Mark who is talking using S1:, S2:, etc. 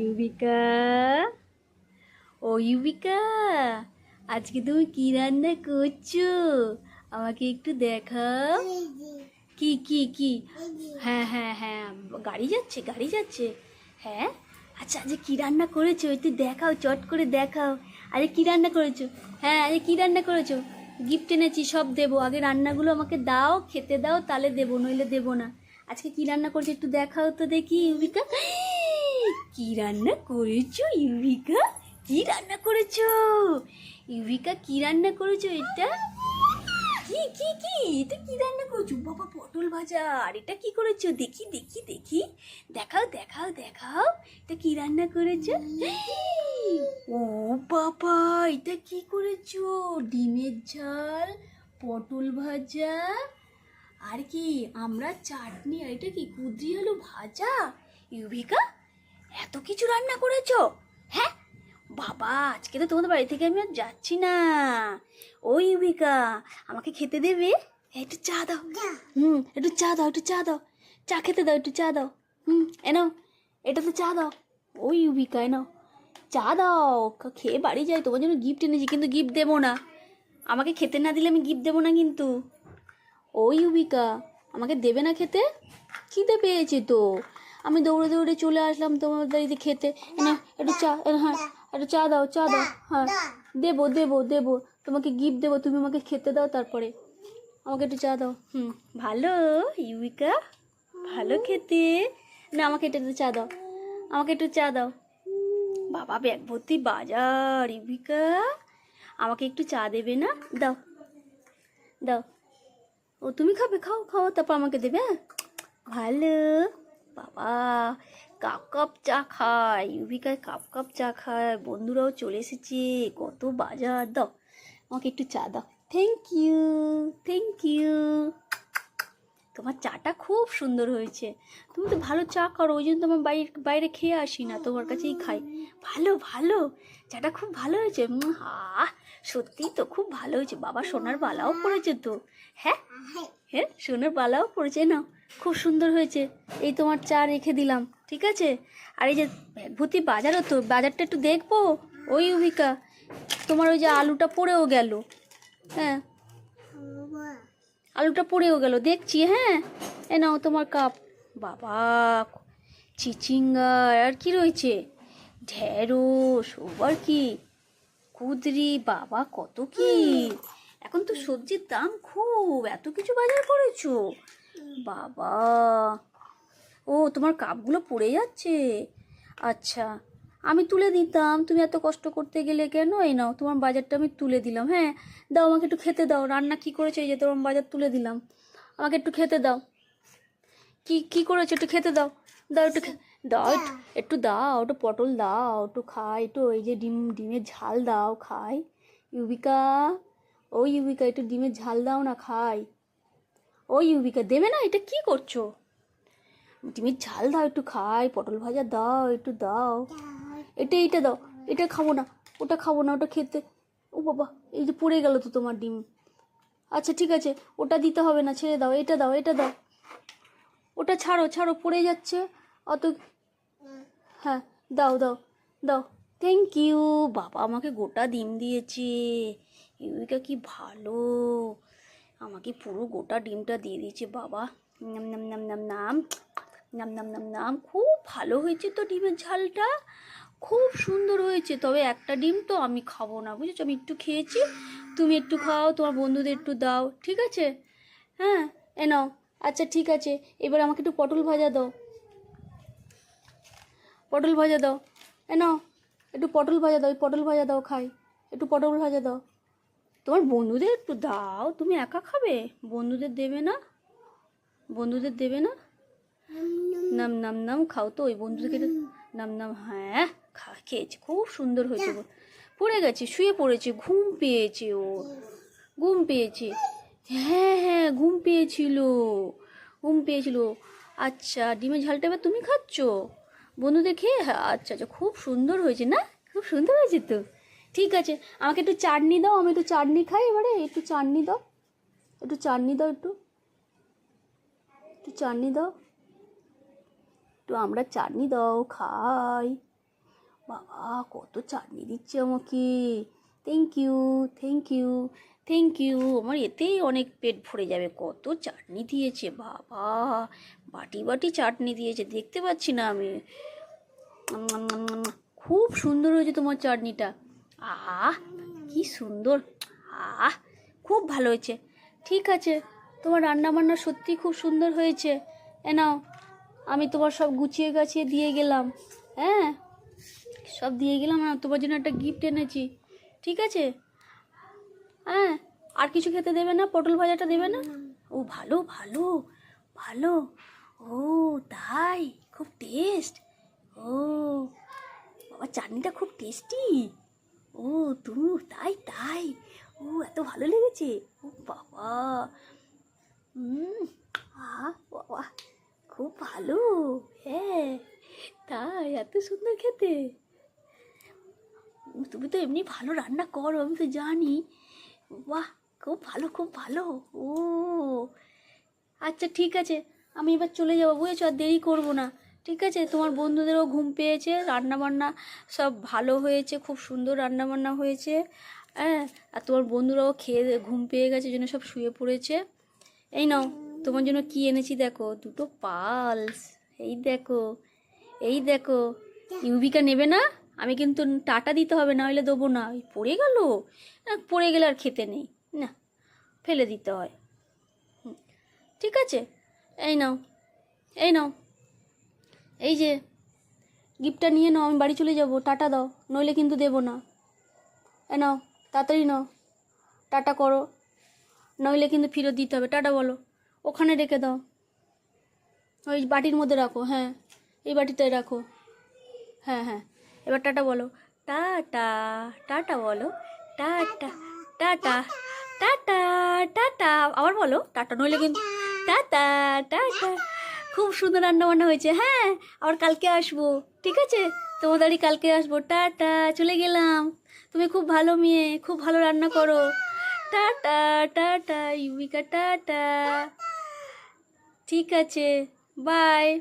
S1: ইউবিকা। ও ইউবিকা, আজকে তুমি কি রান্না করছ? আমাকে একটু দেখাও। কি কি কি? হ্যাঁ হ্যাঁ হ্যাঁ গাড়ি যাচ্ছে গাড়ি যাচ্ছে। হ্যাঁ? আচ্ছা আজকে কি রান্না করেছ? একটু দেখাও, চট করে দেখাও। আরে, কি রান্না করেছ? হ্যাঁ আরে, কি রান্না করেছ? গিফট এনেছি, সব দেবো। আগে রান্নাগুলো আমাকে দাও, খেতে দাও তাহলে দেবো, নইলে দেবো না। আজকে কি রান্না করেছ একটু দেখাও তো দেখি, ইউবিকা। কি রান্না করেছ ইউবিকা কি রান্না করেছ? ইউবিকা কি রান্না করেছ এটা? কি কি কি? এটা কি রান্না করছ? বাবা, পটল ভাজা। আর এটা কি করেছ? দেখি দেখি দেখি। দেখাও দেখাও দেখাও। এটা কি রান্না করেছ? ও বাবা, এটা কি করেছ? ডিমের ঝাল, পটল ভাজা। আর কি, আমরা চাটনি, আর এটা কি, কুদ্রি আলু ভাজা? ইউভিকা এত কিছু রান্না করেছ? হ্যাঁ? বাবা আজকে তো তোমাদের বাড়ি থেকে আমি আর যাচ্ছি না। ওই ইউভিকা আমাকে খেতে দেবে? একটু চা দাও। হুম একটু চা দাও একটু চা দাও। চা খেতে দাও একটু চা দাও। হুম এনো এটা তো চা দাও। ও ইউভিকা এনো চা দাও খেয়ে বাড়ি যাই। তোমার জন্য গিফট এনেছি কিন্তু গিফট দেবো না। আমাকে খেতে না দিলে আমি গিফট দেবো না কিন্তু। ওই ইউবিকা আমাকে দেবে না খেতে? খিদে পেয়েছে তো। আমি দৌড়ে দৌড়ে চলে আসলাম তোমার বাড়িতে খেতে। না একটু চা হ্যাঁ একটু চা দাও চা দাও হ্যাঁ। দেবো দেবো দেবো। তোমাকে গিফট দেবো, তুমি আমাকে খেতে দাও তারপরে। আমাকে একটু চা দাও, হুম। ভালো ইউবিকা ভালো খেতে। না, আমাকে এটা চা দাও, আমাকে একটু চা দাও। বাবা, ব্যাগ ভর্তি বাজার ইউবিকা আমাকে একটু চা দেবে না? দাও দাও। ও, তুমি খাবে, খাও খাও, তারপর আমাকে দেবে হ্যাঁ? ভালো। বাবা, কাপ কাপ চা খায়, ইউভিকায় কাপ কাপ চা খায়, বন্ধুরাও চলে এসেছে, কত বাজার, দাও, আমাকে একটু চা দাও। থ্যাংক ইউ থ্যাংক ইউ তোমার চাটা খুব সুন্দর হয়েছে। তুমি তো ভালো চা করো ওই জন্য তোমার বাইরে বাইরে খেয়ে আসি না তোমার কাছেই খাই। ভালো ভালো, চাটা খুব ভালো হয়েছে আহ। সত্যি তো খুব ভালো হয়েছে। বাবা সোনার বালাও পড়েছে তো। হ্যাঁ? হ্যাঁ সোনার বালাও পড়েছে না খুব সুন্দর হয়েছে। এই তোমার চা রেখে দিলাম ঠিক আছে? আর এই যে ভূতি বাজারও তো বাজারটা একটু দেখব? ওই অভিকা তোমার ওই যে আলুটা পড়েও গেল। হ্যাঁ। আলুটা পড়েও গেল দেখছি হ্যাঁ? এ নাও তোমার কাপ। বাবা চিচিঙ্গা আর কি রয়েছে? ঢেঁড়স ওবার কি? কুদরি বাবা কত কি? এখন তো সবজির দাম খুব এত কিছু বাজার করেছ? বাবা ও তোমার কাপগুলো পড়ে যাচ্ছে। আচ্ছা আমি তুলে দিতাম তুমি এত কষ্ট করতে গেলে কেন? এই নাও তোমার বাজারটা আমি তুলে দিলাম হ্যাঁ? দাও আমাকে একটু খেতে দাও রান্না কি করেছে? এই যে তোমার বাজার তুলে দিলাম। আমাকে একটু খেতে দাও। কি কি করেছ? একটু খেতে দাও। দাও একটু দাও একটু দাও। একটু পটল দাও একটু খাই একটু ওই যে ডিম ডিমের ঝাল দাও খাই। ইউবিকা ও ইউবিকা একটু ডিমের ঝাল দাও না খাই। ও ইউবিকা দেবে না? এটা কি করছ? ডিমের ঝাল দাও একটু খাই পটল ভাজা দাও একটু দাও। এটা এইটা দাও। এটা খাব না ওটা খাব না ওটা খেতে। ও বাবা এই যে পড়ে গেল তো তোমার ডিম। আচ্ছা ঠিক আছে ওটা দিতে হবে না ছেড়ে দাও এটা দাও এটা দাও। ওটা ছাড়ো ছাড়ো পড়ে যাচ্ছে। অত হ্যাঁ দাও দাও দাও। থ্যাংক ইউ বাবা আমাকে গোটা ডিম দিয়েছে। ইউরিকা কি ভালো। আমাকে পুরো গোটা ডিমটা দিয়ে দিয়েছে, বাবা। নাম নাম নাম নাম নাম। নাম নাম নাম নাম। খুব ভালো হয়েছে তো ডিমের ঝালটা। খুব সুন্দর হয়েছে। তবে একটা ডিম তো আমি খাব না, বুঝেছ? আমি একটু খেয়েছি, তুমি একটু খাও, তোমার বন্ধুদের একটু দাও, ঠিক আছে? হ্যাঁ এ নাও। আচ্ছা ঠিক আছে। এবার আমাকে একটু পটল ভাজা দাও। পটল ভাজা দাও। এ নাও, একটু পটল ভাজা দাও পটল ভাজা দাও খাই। একটু পটল ভাজা দাও। তোমার বন্ধুদের একটু দাও, তুমি একা খাবে? বন্ধুদের দেবে না? বন্ধুদের দেবে না? নাম নাম নাম খাও তো, ওই বন্ধুদেরকে নাম নাম হ্যাঁ খা, খেয়েছি, খুব সুন্দর হয়েছে। পড়ে গেছে, শুয়ে পড়েছে, ঘুম পেয়েছে ও, ঘুম পেয়েছে। হ্যাঁ হ্যাঁ ঘুম পেয়েছিল ঘুম পেয়েছিল। আচ্ছা ডিমের ঝালটা এবার তুমি খাচ্ছ? বন্ধুদের খেয়ে হ্যাঁ আচ্ছা আচ্ছা খুব সুন্দর হয়েছে না? খুব সুন্দর হয়েছে তো? ঠিক আছে, আমাকে একটু চাটনি দাও, আমি একটু চাটনি খাই এবারে, একটু চাটনি দাও। একটু চাটনি দাও একটু। একটু চাটনি দাও। একটু আমরা চাটনি দাও, খাই। বাবা, কত চাটনি দিচ্ছে আমাকে। Thank you thank you thank you আমার এতেই অনেক পেট ভরে যাবে। কত চাটনি দিয়েছে, বাবা। বাটি বাটি চাটনি দিয়েছে, দেখতে পাচ্ছি না আমি। খুব সুন্দর হয়েছে তোমার চাটনিটা। আহ, কি সুন্দর। আহ, খুব ভালো হয়েছে। ঠিক আছে, তোমার রান্না বান্না সত্যি খুব সুন্দর হয়েছে। এ নাও, আমি তোমার সব গুছিয়ে গাছিয়ে দিয়ে গেলাম। হ্যাঁ সব দিয়ে গেলাম না তোমার জন্য একটা গিফট এনেছি। ঠিক আছে? হ্যাঁ আর কিছু খেতে দেবে না? পটল ভাজাটা দেবে না? ও, ভালো ভালো ভালো। ও, তাই? খুব টেস্ট ও, বাবা, চাটনিটা খুব টেস্টি ও তুমি তাই তাই। ও, এত ভালো লেগেছে? ও, বাবা। আহ, বাবা, খুব ভালো। হ্যাঁ তাই, এত সুন্দর খেতে। তুমি তো এমনি ভালো রান্না করো, আমি তো জানি। বাহ, খুব ভালো খুব ভালো। ও আচ্ছা ঠিক আছে। আমি এবার চলে যাব, বুঝেছ? আর দেরি করব না। ঠিক আছে? তোমার বন্ধুদেরও ঘুম পেয়েছে, রান্নাবান্না সব ভালো হয়েছে, খুব সুন্দর রান্নাবান্না হয়েছে। হ্যাঁ আর তোমার বন্ধুরাও খেয়ে ঘুম পেয়ে গেছে জন্য সব শুয়ে পড়েছে। এই নাও, তোমার জন্য কি এনেছি দেখো? দুটো পালস। এই দেখো এই দেখো। ইউবিকা নেবে না? আমি কিন্তু টাটা দিতে হবে না হলে দেবো না। ওই পড়ে গেল? পড়ে গেলে আর খেতে নেই। না, ফেলে দিতে হয়। ঠিক আছে? এই নাও এই নাও। এই যে, গিফটটা নিয়ে নাও, আমি বাড়ি চলে যাব, টাটা দাও, নইলে কিন্তু দেবো না। এ নাও, তাড়াতাড়ি নাও, টাটা করো, নইলে কিন্তু ফেরত দিতে হবে, টাটা বলো। ওখানে রেখে দাও। ওই বাটির মধ্যে রাখো হ্যাঁ এই বাটিটায় রাখো। হ্যাঁ হ্যাঁ এবার টাটা বলো। টাটা টাটা বলো। টাটা টাটা টাটা টাটা, আবার বলো, টাটা নইলে কিন্তু টাটা টাটা খুব সুন্দর রান্না বান্না হয়েছে হ্যাঁ? আবার কালকে আসব, ঠিক আছে? বাড়ি কালকে আসব টাটা চলে গেলাম। তুমি খুব ভালো মেয়ে, খুব ভালো রান্না করো। টাটা টাটা ইউবিকা টাটা ঠিক আছে, বাই।